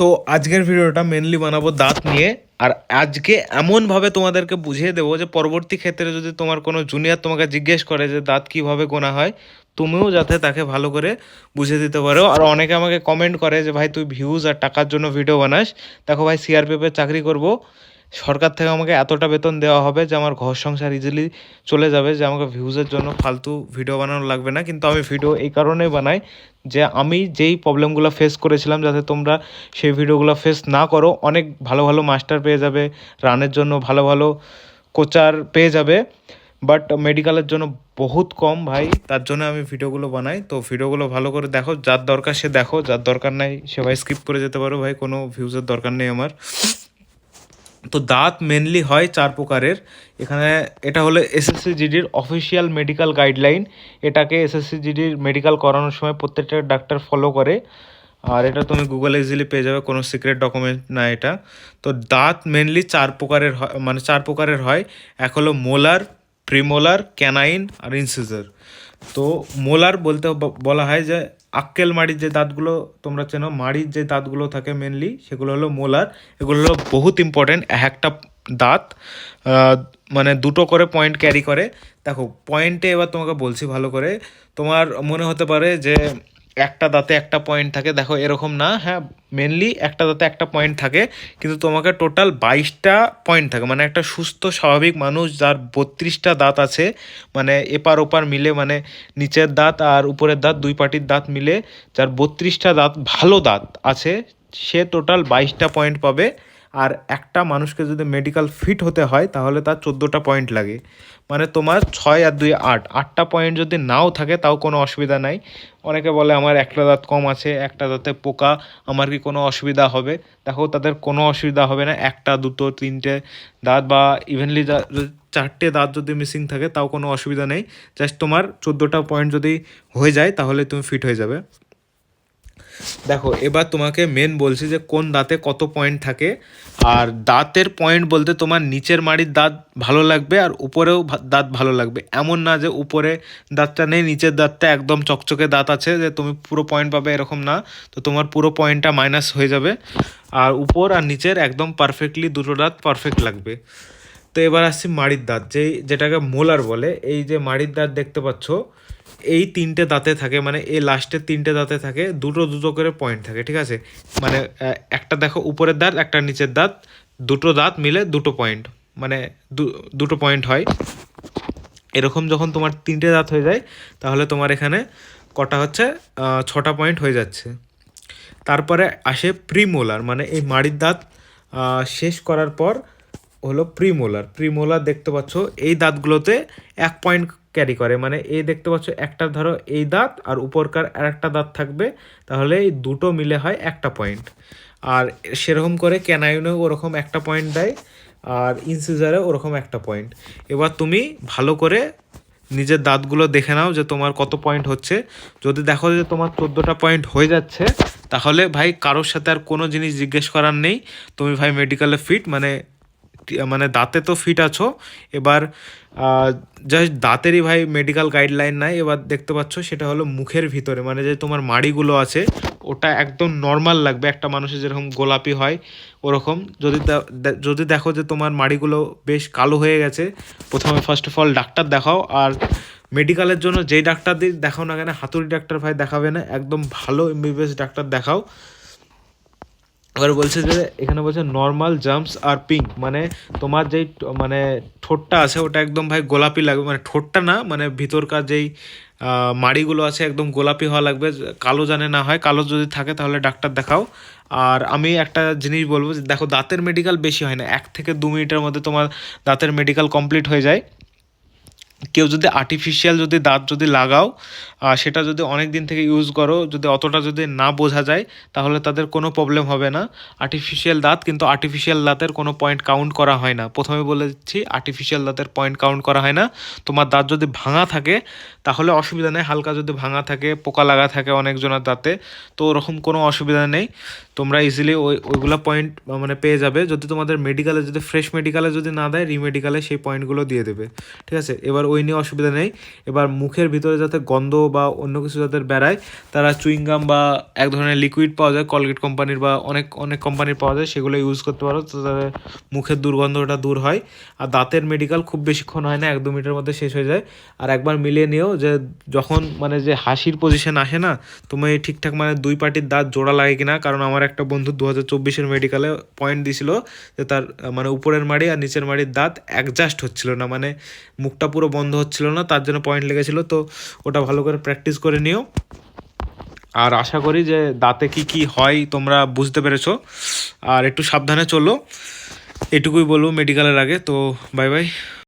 তো আজকের ভিডিওটা মেনলি বানাবো দাঁত নিয়ে। আর আজকে এমনভাবে তোমাদেরকে বুঝিয়ে দেবো যে পরবর্তী ক্ষেত্রে যদি তোমার কোনো জুনিয়র তোমাকে জিজ্ঞেস করে যে দাঁত কীভাবে গোনা হয়, তুমিও যাতে তাকে ভালো করে বুঝিয়ে দিতে পারো। আর অনেকে আমাকে কমেন্ট করে যে, ভাই, তুই ভিউজ আর টাকার জন্য ভিডিও বানাস। দেখো ভাই সিআরপিএফের চাকরি করব। সরকার থেকে আমাকে এতটা বেতন দেওয়া হবে যে আমার ঘর সংসার ইজিলি চলে যাবে, যে আমাকে ভিউজের জন্য ফালতু ভিডিও বানানো লাগবে না। কিন্তু আমি ভিডিও এই কারণেই বানাই যে আমি যেই প্রবলেমগুলো ফেস করেছিলাম, যাতে তোমরা সেই ভিডিওগুলো ফেস না করো, অনেক ভালো ভালো মাস্টার পেয়ে যাবে রানের জন্য ভালো ভালো কোচার পেয়ে যাবে। বাট মেডিকেলের জন্য বহুত কম ভাই, তার জন্য আমি ভিডিওগুলো বানাই। তো ভিডিওগুলো ভালো করে দেখো, যার দরকার সে দেখো, যার দরকার নাই সে ভাই স্কিপ করে যেতে পারো ভাই, কোনো ভিউজের দরকার নেই আমার। তো দাঁত মেনলি হয় চার প্রকারের। এখানে এটা হলো এসএসসি জিডির অফিসিয়াল মেডিকেল গাইডলাইন এটাকে এসএসসি জিডির মেডিকেল করানোর সময় প্রত্যেকটা ডাক্তার ফলো করে। আর এটা তুমি গুগলে ইজিলি পেয়ে যাবে, কোনো সিক্রেট ডকুমেন্ট না এটা। তো দাঁত মেনলি চার প্রকারের হয় মানে চার প্রকারের হয়। এক হলো মোলার প্রিমোলার ক্যানাইন আর ইনসিজার তো মোলার বলতে বলা হয় যে আক্কেল মাড়ির যে দাঁতগুলো তোমরা চেনো, মাড়ির যে দাঁতগুলো থাকে মেনলি সেগুলো হলো মোলার। এগুলো হলো বহুত ইম্পর্টেন্ট এক একটা দাঁত মানে দুটো করে পয়েন্ট ক্যারি করে। দেখো পয়েন্টে এবার তোমাকে বলছি ভালো করে, তোমার মনে হতে পারে যে একটা দাঁতে একটা পয়েন্ট থাকে। দেখো এরকম না হ্যাঁ মেনলি একটা দাঁতে একটা পয়েন্ট থাকে, কিন্তু তোমাকে টোটাল বাইশটা পয়েন্ট থাকে। মানে একটা সুস্থ, স্বাভাবিক মানুষ যার বত্রিশটা দাঁত আছে মানে এপার ওপার মিলে মানে নিচের দাঁত আর উপরের দাঁত, দুই পাটির দাঁত মিলে, যার বত্রিশটা দাঁত ভালো দাঁত আছে, সে টোটাল বাইশটা পয়েন্ট পাবে। আর একটা মানুষকে যদি মেডিকেল ফিট হতে হয়, তাহলে তার চোদ্দোটা পয়েন্ট লাগে। মানে তোমার ছয় আর দুই আট। আটটা পয়েন্ট যদি নাও থাকে, তাও কোনো অসুবিধা নাই। অনেকে বলে আমার একটা দাঁত কম আছে, একটা দাঁতে পোকা, আমার কি কোনো অসুবিধা হবে? দেখো, তাদের কোনো অসুবিধা হবে না। একটা, দুটো, তিনটে দাঁত বা ইভেনলি চারটে দাঁত যদি মিসিং থাকে, তাও কোনো অসুবিধা নেই। জাস্ট তোমার চোদ্দোটা পয়েন্ট যদি হয়ে যায়, তাহলে তুমি ফিট হয়ে যাবে। দেখো, এবার তোমাকে মেন বলছি যে কোন দাঁতে কত পয়েন্ট থাকে। আর দাঁতের পয়েন্ট বলতে তোমার নিচের মাড়ির দাঁত ভালো লাগবে আর উপরেও দাঁত ভালো লাগবে। এমন না যে উপরে দাঁতটা নেই, নিচের দাঁতটা একদম চকচকে দাঁত আছে যে তুমি পুরো পয়েন্ট পাবে এরকম না। তো তোমার পুরো পয়েন্টটা মাইনাস হয়ে যাবে। আর উপর আর নিচের একদম পারফেক্টলি দুটো দাঁত পারফেক্ট লাগবে। তো এবার আসছি মাড়ির দাঁত। যেই যেটাকে মোলার বলে, এই যে মাড়ির দাঁত দেখতে পাচ্ছ, এই তিনটে দাঁতে থাকে মানে এই লাস্টের তিনটে দাঁতে থাকে, দুটো দুটো করে পয়েন্ট থাকে, ঠিক আছে? মানে একটা দেখো উপরের দাঁত, একটা নিচের দাঁত, দুটো দাঁত মিলে দুটো পয়েন্ট মানে দুটো পয়েন্ট হয়। এরকম যখন তোমার তিনটে দাঁত হয়ে যায়, তাহলে তোমার এখানে কটা হচ্ছে ছটা পয়েন্ট হয়ে যাচ্ছে। তারপরে আসে প্রিমোলার মানে এই মাড়ির দাঁত শেষ করার পর হলো প্রিমোলার। প্রিমোলার দেখতে পাচ্ছ, এই দাঁতগুলোতে এক পয়েন্ট ক্যারি করে। মানে এই দেখতে পাচ্ছ, একটা ধরো এই দাঁত আর উপরকার আর একটা দাঁত থাকবে, তাহলে এই দুটো মিলে হয় একটা পয়েন্ট আর সেরকম করে ক্যানাইনেও ওরকম একটা পয়েন্ট দেয়, আর ইনসিজারে ওরকম একটা পয়েন্ট এবার তুমি ভালো করে নিজের দাঁতগুলো দেখে নাও যে তোমার কত পয়েন্ট হচ্ছে। যদি দেখো যে তোমার চোদ্দোটা পয়েন্ট হয়ে যাচ্ছে, তাহলে ভাই কারোর সাথে আর কোনো জিনিস জিজ্ঞেস করার নেই। তুমি ভাই মেডিকেলে ফিট মানে মানে দাঁতে তো ফিট আছো। এবার জাস্ট দাঁতেরই ভাই মেডিকেল গাইডলাইন নাই। এবার দেখতে পাচ্ছ, সেটা হলো মুখের ভিতরে। মানে যে তোমার মাড়িগুলো আছে, ওটা একদম নর্মাল লাগবে। একটা মানুষের যেরকম গোলাপি হয়, ওরকম। যদি যদি দেখো যে তোমার মাড়িগুলো বেশ কালো হয়ে গেছে, প্রথমে ফার্স্ট অফ অল ডাক্তার দেখাও। আর মেডিকেলের জন্য যেই ডাক্তার দিয়ে দেখাও না কেন, হাতুড়ি ডাক্তার ভাই দেখাবে না। একদম ভালো এমবিবিএস ডাক্তার দেখাও। এবার বলছে যে, এখানে বলছে নর্মাল জাম্পস আর পিঙ্ক মানে তোমার যেই মানে ঠোঁটটা আছে, ওটা একদম ভাই গোলাপি লাগবে মানে ঠোঁটটা না মানে ভিতরকার যেই মাড়িগুলো আছে, একদম গোলাপি হওয়া লাগবে, কালো জানে না হয়, কালো যদি থাকে তাহলে ডাক্তার দেখাও। আর আমি একটা জিনিস বলব যে, দেখো দাঁতের মেডিকেল বেশি হয় না, এক থেকে দু মিনিটের মধ্যে তোমার দাঁতের মেডিকেল কমপ্লিট হয়ে যায়। কেউ যদি আর্টিফিশিয়াল যদি দাঁত যদি লাগাও সেটা যদি অনেক দিন থেকে ইউজ করো, যদি অতটা যদি না বোঝা যায়, তাহলে তাদের কোনো প্রবলেম হবে না। আর্টিফিশিয়াল দাঁত কিন্তু আর্টিফিশিয়াল দাঁতের কোনো পয়েন্ট কাউন্ট করা হয় না। প্রথমে বলে দিচ্ছি আর্টিফিশিয়াল দাঁতের পয়েন্ট কাউন্ট করা হয় না। তোমার দাঁত যদি ভাঙা থাকে, তাহলে অসুবিধা নেই। হালকা যদি ভাঙা থাকে, পোকা লাগা থাকে অনেকজনের দাঁতে, তো ওরকম কোনো অসুবিধা নেই। তোমরা ইজিলি ওই, ওইগুলো পয়েন্ট মানে পেয়ে যাবে। যদি তোমাদের মেডিকেলে যদি ফ্রেশ মেডিকেলে যদি না দেয় রিমেডিকেলে সেই পয়েন্টগুলো দিয়ে দেবে। ঠিক আছে? এবার ওই নিয়ে অসুবিধা নেই। এবার মুখের ভিতরে যাতে গন্ধ বা অন্য কিছু যাদের বেড়ায়, তারা চুইংগাম বা এক ধরনের লিকুইড পাওয়া যায় কলগেট কোম্পানির বা অনেক অনেক কোম্পানির পাওয়া যায়, সেগুলো ইউজ করতে পারো, তো তাদের মুখের দুর্গন্ধটা দূর হয়। আর দাঁতের মেডিকেল খুব বেশিক্ষণ হয় না, এক দু মিনিটের মধ্যে শেষ হয়ে যায়। আর একবার মিলিয়ে নিও যে যখন মানে যে হাসির পজিশন আসে না, তুমি ঠিকঠাক মানে দুই পার্টির দাঁত জোড়া লাগে কিনা, কারণ আমার একটা বন্ধু দু হাজার চব্বিশের মেডিকেলে পয়েন্ট দিছিল যে তার মানে উপরের মাড়ি আর নিচের মাড়ির দাঁত অ্যাডজাস্ট হচ্ছিল না মানে মুখটা পুরো বন্ধ হচ্ছিল না, তার জন্য পয়েন্ট লেগেছিল, তো ওটা ভালো করে প্র্যাকটিস করে নিও। আর আশা করি যে দাঁতে কি কি হয় তোমরা বুঝতে পেরেছ। আর একটু সাবধানে চলো, এটুকুই বলব মেডিকেলের আগে, তো বাই বাই